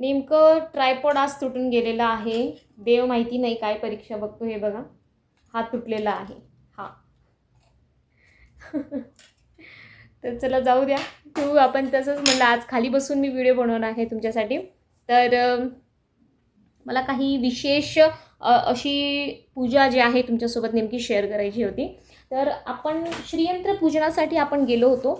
नेमकं ट्रायपॉड आज तुटून गेलेला आहे. देव माहिती नाही काय परीक्षा बघतो हे बघा. हा तुटलेला आहे. हा. तर चला जाऊ द्या. तू आपण तसंच म्हणलं आज खाली बसून मी व्हिडिओ बनवणार आहे तुमच्यासाठी. तर मला काही विशेष अशी पूजा जी आहे तुमच्यासोबत नेमकी शेअर करायची होती. तर आपण श्रीयंत्र पूजनासाठी आपण गेलो होतो.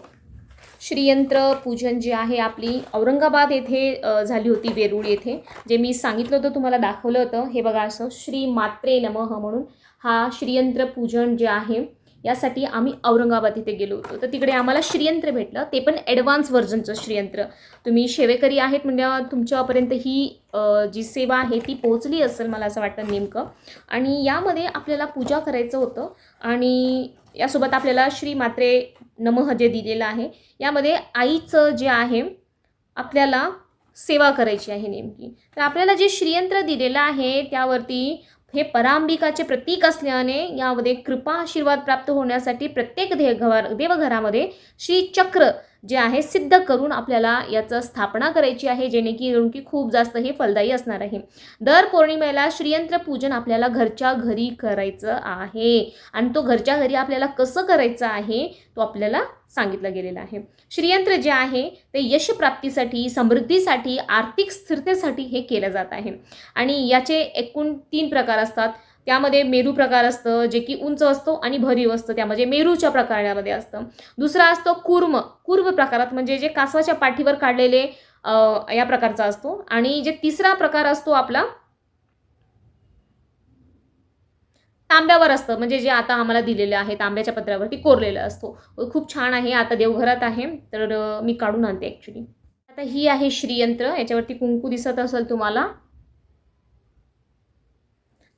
श्रीयंत्र पूजन जे आहे आपली औरंगाबाद येथे झाली होती वेरूळ येथे जे मी सांगितलं होतं तुम्हाला दाखवलं होतं. हे बघा असं श्री मात्रे नमः म्हणून हा श्रीयंत्र पूजन जे आहे यासाठी आम्ही औरंगाबाद इथे गेलो होतो. तर तिकडे आम्हाला श्रीयंत्र भेटलं. ते पण ॲडव्हान्स व्हर्जनचं श्रीयंत्र. तुम्ही सेवेकरी आहेत म्हणजे तुमच्यापर्यंत ही जी सेवा आहे ती पोहोचली असेल मला असं वाटतं नेमकं. आणि यामध्ये आपल्याला पूजा करायचं होतं. आणि यासोबत आपल्याला श्री मात्रे नमः जे दिलेलं आहे. यामध्ये आईचं जे आहे आपल्याला सेवा करायची आहे नेमकी. तर आपल्याला जे श्रीयंत्र दिलेलं आहे त्यावरती हे परांबिकाचे प्रतीक असल्याने यामध्ये कृपा आशीर्वाद प्राप्त होण्यासाठी प्रत्येक देवघर देवघरामध्ये श्रीचक्र जे आहे सिद्ध करून आपल्याला याचं स्थापना करायची आहे जेणेकरून की खूप जास्त हे फलदायी असणार आहे. दर पौर्णिमेला श्रीयंत्र पूजन आपल्याला घरच्या घरी करायचं आहे. आणि तो घरच्या घरी आपल्याला कसं करायचं आहे तो आपल्याला सांगितलं गेलेलं आहे. श्रीयंत्र जे आहे ते यशप्राप्तीसाठी समृद्धीसाठी आर्थिक स्थिरतेसाठी हे केलं जात आहे. आणि याचे एकूण तीन प्रकार असतात. त्यामध्ये मेरू प्रकार असतं जे की उंच असतो आणि भरीव असतं. त्यामध्ये मेरूच्या प्रकारामध्ये असतं. दुसरा असतो कुर्म. कुर्म प्रकारात म्हणजे जे कासवाच्या पाठीवर काढलेले या प्रकारचा असतो. आणि जे तिसरा प्रकार असतो आपला तांब्यावर असतं. म्हणजे जे आता आम्हाला दिलेलं आहे तांब्याच्या पत्रावरती कोरलेलं असतो. खूप छान आहे. आता देवघरात आहे. तर मी काढून आणते ॲक्च्युली आता ही आहे श्रीयंत्र. याच्यावरती कुंकू दिसत असेल तुम्हाला.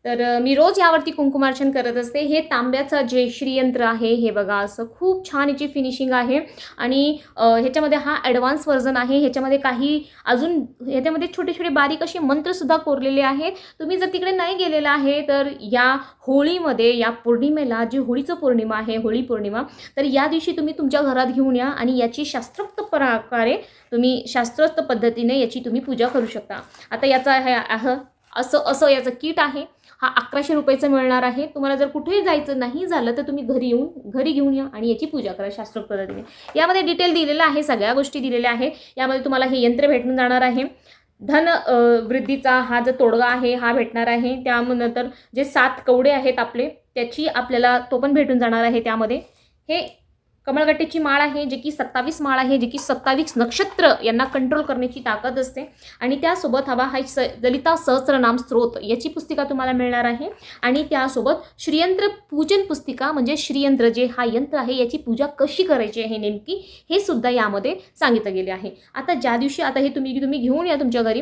तर मी रोज यावरती कुंकुमार्चन करत असते. हे तांब्याचं जे श्रीयंत्र आहे हे बघा असं खूप छान याची फिनिशिंग आहे. आणि ह्याच्यामध्ये हा ॲडव्हान्स व्हर्जन आहे. ह्याच्यामध्ये काही अजून ह्याच्यामध्ये छोटे छोटे बारीक असे मंत्रसुद्धा कोरलेले आहेत. तुम्ही जर तिकडे नाही गेलेला आहे तर या होळीमध्ये या पौर्णिमेला जी होळीचं पौर्णिमा आहे होळी पौर्णिमा तर या दिवशी तुम्ही तुमच्या घरात घेऊन या आणि याची शास्त्रोक्त प्रकारे तुम्ही शास्त्रोक्त पद्धतीने याची तुम्ही पूजा करू शकता. आता याचा हे आहे असं असं याचं किट आहे. हा अकराशे रुपयाचा मिळणार आहे. तुम्हाला जर कुठेही जायचं नाही झालं तर तुम्ही घरी येऊन घरी घेऊन या आणि याची पूजा करा शास्त्रोक्त पद्धतीने यामध्ये डिटेल दिलेलं आहे सगळ्या गोष्टी दिलेल्या आहे. यामध्ये तुम्हाला हे यंत्र भेटून जाणार आहे. धन वृद्धीचा हा जो तोडगा आहे हा भेटणार आहे. त्यानंतर जे सात कवडे आहेत आपले त्याची आपल्याला तो पण भेटून जाणार आहे त्यामध्ये. हे कमळगट्टेची माळ आहे जे की सत्तावीस माळ आहे जे की सत्तावीस नक्षत्र यांना कंट्रोल करण्याची ताकद असते. आणि त्यासोबत हवा हा स ललिता सहस्रनाम स्त्रोत याची पुस्तिका तुम्हाला मिळणार आहे. आणि त्यासोबत श्रीयंत्र पूजन पुस्तिका म्हणजे श्रीयंत्र जे हा यंत्र आहे याची पूजा कशी करायची आहे नेमकी हे सुद्धा यामध्ये सांगितलं गेले आहे. आता ज्या दिवशी आता हे तुम्ही तुम्ही घेऊन या तुमच्या घरी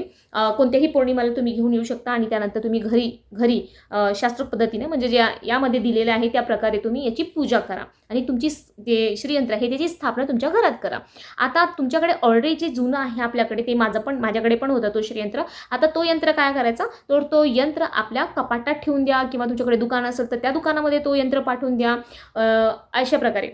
कोणत्याही पौर्णिमाला तुम्ही घेऊन येऊ शकता आणि त्यानंतर तुम्ही घरी घरी शास्त्र पद्धतीने म्हणजे ज्या यामध्ये दिलेल्या आहे त्या प्रकारे तुम्ही याची पूजा करा. आणि तुमची जे श्रीयंत्र हे त्याची स्थापना तुमच्या घरात करा. आता तुमच्याकडे ऑलरेडी जे जुनं आहे आपल्याकडे ते माझं पण माझ्याकडे पण होतं तो श्रीयंत्र. आता तो यंत्र काय करायचा? तर तो यंत्र आपल्या कपाटात ठेवून द्या किंवा तुमच्याकडे दुकान असेल तर त्या दुकानामध्ये तो यंत्र पाठवून द्या. अशा प्रकारे.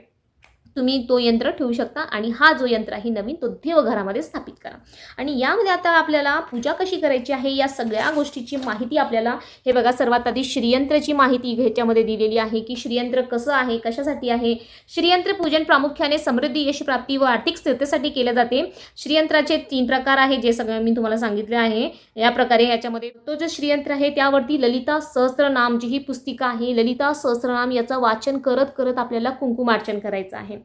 तुम्ही तो यंत्र ठेवू शकता आणि हा जो यंत्र आहे नवीन तो देवघरामध्ये स्थापित करा. आणि यामध्ये आता आपल्याला पूजा कशी करायची आहे या सगळ्या गोष्टीची माहिती आपल्याला हे बघा सर्वात आधी श्रीयंत्राची माहिती ह्याच्यामध्ये दिलेली आहे की श्रीयंत्र कसं आहे कशासाठी आहे. श्रीयंत्र पूजन प्रामुख्याने समृद्धी यशप्राप्ती व आर्थिक स्थिरतेसाठी केले जाते. श्रीयंत्राचे तीन प्रकार आहे जे सगळं मी तुम्हाला सांगितले आहे. या प्रकारे याच्यामध्ये तो जो श्रीयंत्र आहे त्यावरती ललिता सहस्त्रनाम जी ही पुस्तिका आहे. ललिता सहस्त्रनाम याचं वाचन करत करत आपल्याला कुंकुमार्चन करायचं आहे.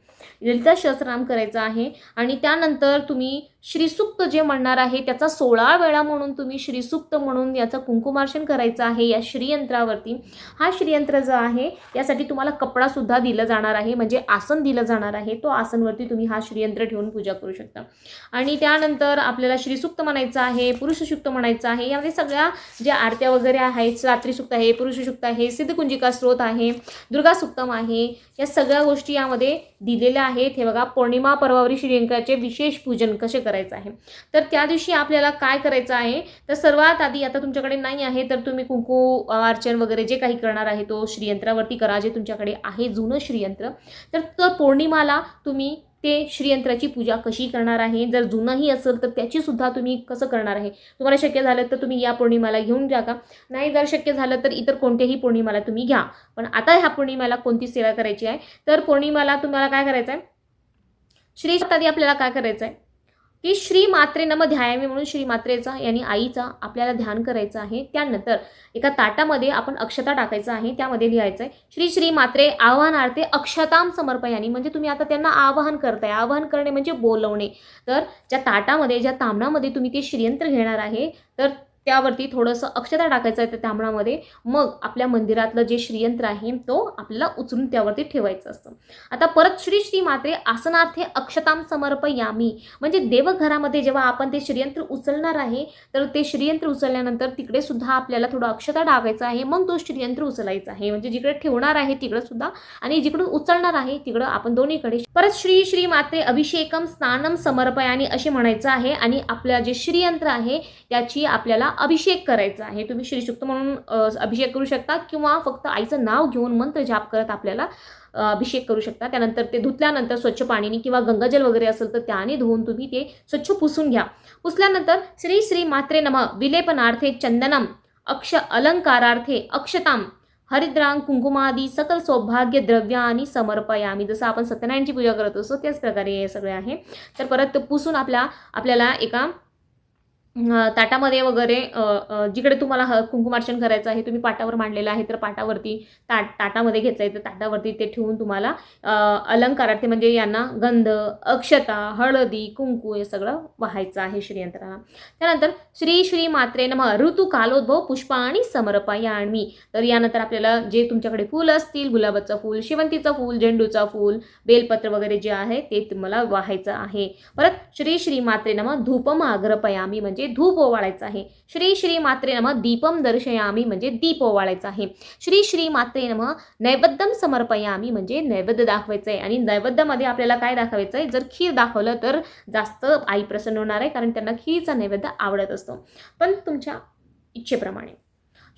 ललिता सहस्त्रनाम करायचं आहे आणि त्यानंतर तुम्ही श्रीसूक्त जे म्हणणार आहे त्याचा सोळा वेळा म्हणून तुम्ही श्रीसुक्त म्हणून याचं कुंकुमार्चन करायचं आहे या श्रीयंत्रावरती. हा श्रीयंत्र जो आहे यासाठी तुम्हाला कपडासुद्धा दिला जाणार आहे म्हणजे आसन दिलं जाणार आहे. तो आसनवरती तुम्ही हा श्रीयंत्र ठेवून पूजा करू शकता. आणि त्यानंतर आपल्याला श्रीसुक्त म्हणायचं आहे पुरुषसुक्त म्हणायचं आहे. यामध्ये सगळ्या ज्या आरत्या वगैरे आहेत रात्रीसुक्त आहे पुरुषसुक्त आहे सिद्धकुंजिका स्रोत आहे दुर्गासुक्तम आहे या सगळ्या गोष्टी यामध्ये दिलेल्या आहेत. हे बघा पौर्णिमा पर्वावरी श्रीयंत्राचे विशेष पूजन कसे करायचं आहे. तर त्या दिवशी आपल्याला काय करायचं आहे? तर सर्वात आधी आता तुमच्याकडे नाही आहे तर तुम्ही कुंकू अर्चन वगैरे जे काही करणार आहे तो श्रीयंत्रावरती करा जे तुमच्याकडे आहे जुनं श्रीयंत्र. तर तर पौर्णिमाला तुम्ही ते श्रीयंत्राची पूजा कशी करणार आहे? जर जुनंही असेल तर त्याची सुद्धा तुम्ही कसं करणार आहे? तुम्हाला शक्य झालं तर तुम्ही या पौर्णिमाला घेऊन जा का? नाही जर शक्य झालं तर इतर कोणत्याही पौर्णिमाला तुम्ही घ्या. पण आता ह्या पौर्णिमाला कोणती सेवा करायची आहे? तर पौर्णिमाला तुम्हाला काय करायचं आहे श्री आधी आपल्याला काय करायचं आहे की श्री मात्रे नम ध्यायामी म्हणून श्री मात्रेचा यांनी आईचा आपल्याला ध्यान करायचं आहे. त्यानंतर एका ताटामध्ये आपण अक्षता टाकायचं आहे. त्यामध्ये लिहायचं आहे श्री श्री मात्रे आव्हानार्थे अक्षताम समर्पयानी म्हणजे तुम्ही आता त्यांना आवाहन करताय. आवाहन करणे म्हणजे बोलवणे. तर ज्या ताटामध्ये ज्या तांबणामध्ये तुम्ही ते श्रीयंत्र घेणार आहे तर त्यावरती थोडंसं अक्षता टाकायचं आहे त्या तांबणामध्ये मग आपल्या मंदिरातलं जे श्रीयंत्र आहे तो आपल्याला उचलून त्यावरती ठेवायचं असतं. आता परत श्री श्री मात्रे आसनार्थे अक्षताम समर्पयामी. म्हणजे देवघरामध्ये जेव्हा आपण ते श्रीयंत्र उचलणार आहे तर ते श्रीयंत्र उचलल्यानंतर तिकडे सुद्धा आपल्याला थोडं अक्षता टाकायचं आहे मग तो श्रीयंत्र उचलायचा आहे. म्हणजे जिकडे ठेवणार आहे तिकडं सुद्धा आणि जिकडून उचलणार आहे तिकडं आपण दोन्हीकडे परत श्री श्री मात्रे अभिषेकम स्नानम समर्पयानी असे म्हणायचं आहे आणि आपलं जे श्रीयंत्र आहे त्याची आपल्याला अभिषेक करायचा आहे. तुम्ही श्रीसुक्त म्हणून अभिषेक करू शकता किंवा फक्त आईचं नाव घेऊन मंत्र जाप करत आपल्याला अभिषेक करू शकता. त्यानंतर ते धुतल्यानंतर स्वच्छ पाणीने किंवा गंगाजल वगैरे असेल तर त्याने धुवून तुम्ही ते स्वच्छ पुसून घ्या. पुसल्यानंतर श्री श्री मात्रे नम. विलेपनार्थे चंदनम. अक्ष अलंकारार्थे अक्षताम. हरिद्रांग कुंकुमादी सकल सौभाग्य आणि समर्पयामी. जसं आपण सत्यनारायणची पूजा करत असतो त्याच प्रकारे हे सगळे आहे. तर परत पुसून आपल्या आपल्याला एका ताटामध्ये वगैरे जिकडे तुम्हाला ह कुंकुमार्चन करायचं आहे तुम्ही पाटावर मांडलेलं आहे तर पाटावरती ताट ताटामध्ये घेतलं आहे तर ताटावरती ते ठेवून तुम्हाला अ, अलंकारार्थ म्हणजे यांना गंध अक्षता हळदी कुंकू हे सगळं वाहायचं आहे श्रीयंत्राला. त्यानंतर श्री श्री मात्रे नम ऋतू कालोद्भव आणि समर्पयामी तर यानंतर आपल्याला जे तुमच्याकडे फूल असतील गुलाबाचं फूल शेवंतीचं फूल झेंडूचं फूल बेलपत्र वगैरे जे आहे ते तुम्हाला वाहायचं आहे. परत श्री श्री मात्रे नम धूपम आग्रपयामी म्हणजे म्हणजे धूप ओवाळायचं आहे. श्री श्री मात्रे नम दीपम दर्शयामी म्हणजे दीप ओवाळायचं आहे. श्री श्री मात्रे नम नैवेद्यम समर्पयामी म्हणजे नैवेद्य दाखवायचं आहे आणि नैवेद्यामध्ये आपल्याला काय दाखवायचं आहे जर खीर दाखवलं तर जास्त आई प्रसन्न होणार आहे कारण त्यांना खीरचा नैवेद्य आवडत असतो. पण तुमच्या इच्छेप्रमाणे.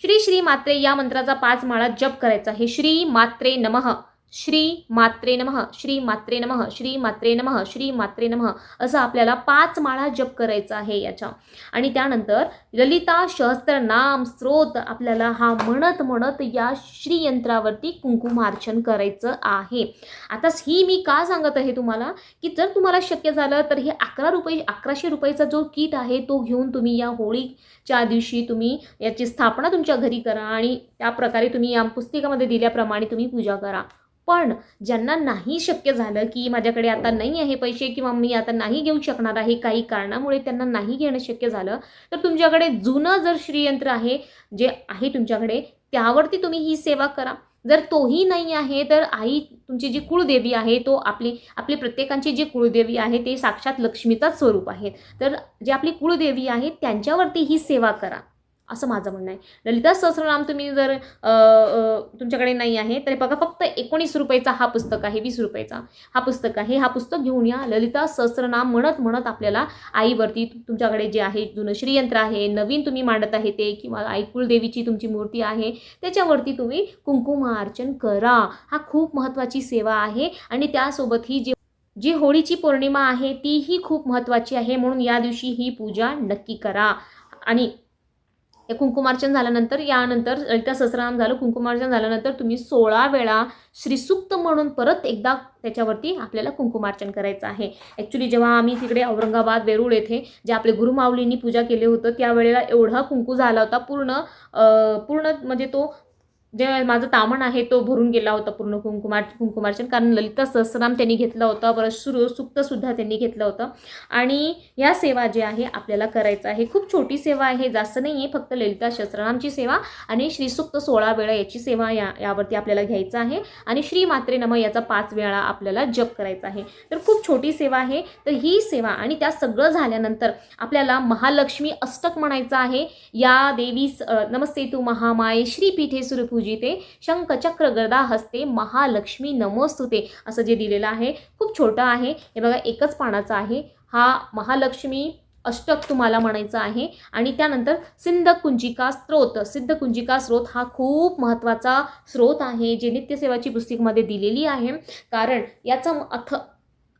श्री श्री मात्रे या मंत्राचा पाच माळा जप करायचा आहे. श्री मात्रे नमः श्री मात्रे नमः श्री मात्रे नमः श्री मात्रे नमः श्री मात्रे नमः असं आपल्याला पाच माळा जप करायचा आहे याच्या. आणि त्यानंतर ललिता सहस्त्र नाम स्रोत आपल्याला हा म्हणत म्हणत या श्रीयंत्रावरती कुंकुमार्चन करायचं आहे. आता ही मी का सांगत आहे तुम्हाला? की जर तुम्हाला शक्य झालं तर हे अकरा रुपये अकराशे रुपयाचा जो किट आहे तो घेऊन तुम्ही या होळीच्या दिवशी तुम्ही याची स्थापना तुमच्या घरी करा आणि त्या प्रकारे तुम्ही या पुस्तिकामध्ये दिल्याप्रमाणे तुम्ही पूजा करा. पण ज्यांना नाही शक्य झालं की माझ्याकडे आता नाही आहे पैसे किंवा मी आता नाही घेऊ शकणार आहे काही कारणामुळे त्यांना नाही घेणं शक्य झालं तर तुमच्याकडे जुनं जर श्रीयंत्र आहे जे आहे तुमच्याकडे त्यावरती तुम्ही ही सेवा करा. जर तोही नाही आहे तर आई तुमची जी कुळदेवी आहे तो आपली आपली प्रत्येकांची जी कुळदेवी आहे ते साक्षात लक्ष्मीचाच स्वरूप आहे तर जे आपली कुळदेवी आहे त्यांच्यावरती ही सेवा करा. असं माझं म्हणणं आहे. ललिता सहस्रनाम तुम्ही जर तुमच्याकडे नाही आहे तर बघा फक्त एकोणीस रुपयाचा हा पुस्तक आहे वीस रुपयाचा हा पुस्तक आहे. हा पुस्तक घेऊन या. ललिता सहस्रनाम म्हणत म्हणत आपल्याला आईवरती तुमच्याकडे जे आहे जुनं श्रीयंत्र आहे नवीन तुम्ही मांडत आहे ते किंवा आई कुलदेवीची तुमची मूर्ती आहे त्याच्यावरती तुम्ही कुंकुमार्चन करा. हा खूप महत्त्वाची सेवा आहे आणि त्यासोबत ही जी जी होळीची पौर्णिमा आहे तीही खूप महत्त्वाची आहे. म्हणून या दिवशी ही पूजा नक्की करा. आणि हे कुंकुमार्चन झाल्यानंतर यानंतर ललिता सहस्रनाम झालं कुंकुमार्चन झाल्यानंतर तुम्ही सोळा वेळा श्रीसूक्त म्हणून परत एकदा त्याच्यावरती आपल्याला कुंकुमार्चन करायचं आहे. ॲक्च्युली जेव्हा आम्ही तिकडे औरंगाबाद वेरूळ येथे जे आपले गुरुमाऊलींनी पूजा केली होतं त्यावेळेला एवढा कुंकू झाला होता पूर्ण पूर्ण म्हणजे तो जे माझं तामण आहे तो भरून गेला होता पूर्ण कुंकुमार कुंकुमार्चन. कारण ललिता सहस्रनाम त्यांनी घेतला होता परत सुरू सुक्तसुद्धा त्यांनी घेतलं होतं. आणि या सेवा जे आहे आपल्याला करायचं आहे. खूप छोटी सेवा आहे जास्त नाही आहे फक्त ललिता सहस्रनामची सेवा आणि श्रीसुक्त सोळा वेळा याची सेवा या यावरती आपल्याला घ्यायचं आहे. आणि श्री मात्रे नम याचा पाच वेळा आपल्याला जप करायचा आहे. तर खूप छोटी सेवा आहे. तर ही सेवा आणि त्या सगळं झाल्यानंतर आपल्याला महालक्ष्मी अष्टक म्हणायचं आहे. या देवीस नमस्ते तू महामाये श्रीपीठे सुरपूज. शंख शंखचक्र गदा हस्ते महालक्ष्मी नमोस्तुते. असं जे दिलेलं आहे खूप छोटं आहे. हे बघा एकच पानाचं आहे. हा महालक्ष्मी अष्टक तुम्हाला म्हणायचं आहे. आणि त्यानंतर सिद्ध कुंजिका स्त्रोत सिद्ध कुंजिका स्रोत हा खूप महत्त्वाचा स्रोत आहे जे नित्यसेवाची पुस्तिकमध्ये दिलेली आहे. कारण याचा अर्थ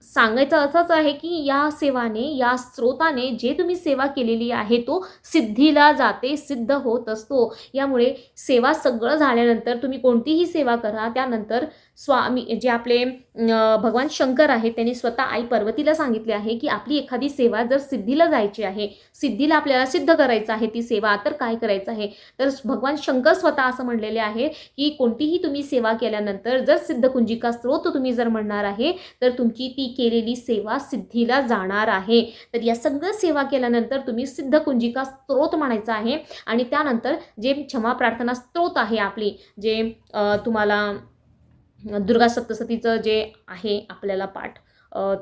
सांगायचं असंच आहे की या सेवाने या स्रोताने जे तुम्ही सेवा केलेली आहे तो सिद्धीला जाते सिद्ध होत असतो. यामुळे सेवा सगळं झाल्यानंतर तुम्ही कोणतीही सेवा करा त्यानंतर स्वामी जे आपले भगवान शंकर आहेत त्यांनी स्वतः आई पर्वतीला सांगितले आहे की आपली एखादी सेवा जर सिद्धीला जायची आहे सिद्धीला आपल्याला सिद्ध करायचं आहे ती सेवा तर काय करायचं आहे? तर भगवान शंकर स्वतः असं म्हणलेले आहे की कोणतीही तुम्ही सेवा केल्यानंतर जर सिद्धकुंजिका स्रोत तुम्ही जर म्हणणार आहे तर तुमची ती केलेली सेवा सिद्धीला जाणार आहे. तर या सगळं सेवा केल्यानंतर तुम्ही सिद्धकुंजिका स्त्रोत म्हणायचा आहे आणि त्यानंतर जे क्षमा प्रार्थना स्त्रोत आहे आपली जे तुम्हाला दुर्गा सप्तसतीचं जे आहे आपल्याला पाठ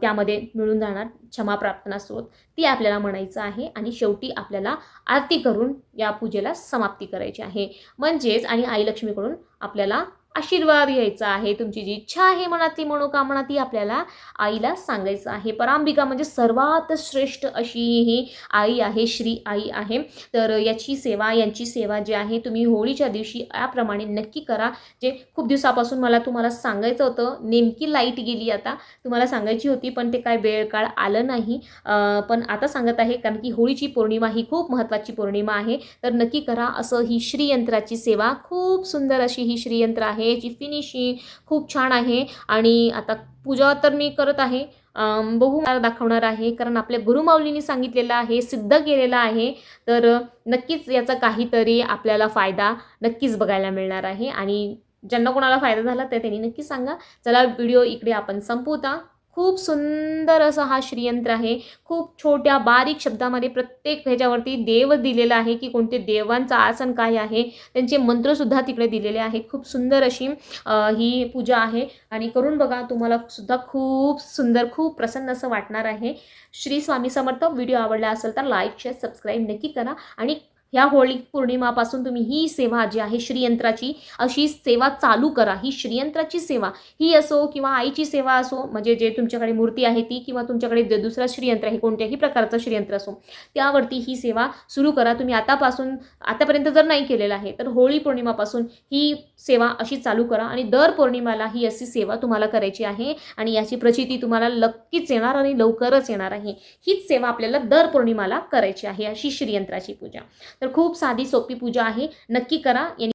त्यामध्ये मिळून जाणार क्षमा प्रार्थना स्रोत. ती आपल्याला म्हणायचं आहे आणि शेवटी आपल्याला आरती करून या पूजेला समाप्ती करायची आहे. म्हणजेच आणि आई लक्ष्मीकडून आपल्याला आशीर्वाद घ्यायचा आहे तुमची जी इच्छा आहे मनातली मनोकामना ती आपल्याला आईला सांगायचं आहे. परांबिका म्हणजे सर्वात श्रेष्ठ अशी ही आई आहे श्री आई आहे. तर याची सेवा यांची सेवा जी आहे तुम्ही होळीच्या दिवशी याप्रमाणे नक्की करा. जे खूप दिवसापासून मला तुम्हाला सांगायचं होतं नेमकी लाइट गेली आता तुम्हाला सांगायची होती पण ते काय वेळ काळ आलं नाही. पण आता सांगत आहे कारण की होळीची पौर्णिमा ही खूप महत्त्वाची पौर्णिमा आहे. तर नक्की करा असं ही श्रीयंत्राची सेवा. खूप सुंदर अशी ही श्रीयंत्र आहे. याची फिनिशिंग खूप छान आहे. आणि आता पूजा तर मी करत आहे. अं, बघू मला दाखवणार आहे. कारण आपल्या गुरुमाऊलींनी सांगितलेलं आहे सिद्ध केलेलं आहे. तर नक्कीच याचा काहीतरी आपल्याला फायदा नक्कीच बघायला मिळणार आहे. आणि ज्यांना कोणाला फायदा झाला तर त्यांनी नक्की सांगा. चला व्हिडिओ इकडे आपण संपवता. खूप सुंदर असं हा श्रीयंत्र आहे. खूप छोट्या बारीक शब्दामध्ये प्रत्येक ह्याच्यावरती देव दिलेला आहे की कोणते देवांचं आसन काय आहे त्यांचे मंत्रसुद्धा तिकडे दिलेले आहे. खूप सुंदर अशी ही पूजा आहे. आणि करून बघा तुम्हाला सुद्धा खूप सुंदर खूप प्रसन्न असं वाटणार आहे. श्री स्वामी समर्थ व्हिडिओ आवडला असेल तर लाईक शेअर सबस्क्राईब नक्की करा. आणि ह्या होळी पौर्णिमापासून तुम्ही ही सेवा जी आहे श्रीयंत्राची अशी सेवा चालू करा. ही श्रीयंत्राची सेवा ही असो किंवा आईची सेवा असो म्हणजे जे तुमच्याकडे मूर्ती आहे ती किंवा तुमच्याकडे जे दुसरा श्रीयंत्र आहे कोणत्याही प्रकारचं श्रीयंत्र असो त्यावरती ही सेवा सुरू करा. तुम्ही आतापासून आतापर्यंत जर नाही केलेलं आहे तर होळी पौर्णिमापासून ही सेवा अशी चालू करा आणि दर पौर्णिमाला ही अशी सेवा तुम्हाला करायची आहे आणि याची प्रचिती तुम्हाला नक्कीच येणार आणि लवकरच येणार आहे. हीच सेवा आपल्याला दर पौर्णिमाला करायची आहे अशी श्रीयंत्राची पूजा. तर खूप साधी सोपी पूजा आहे. नक्की करा.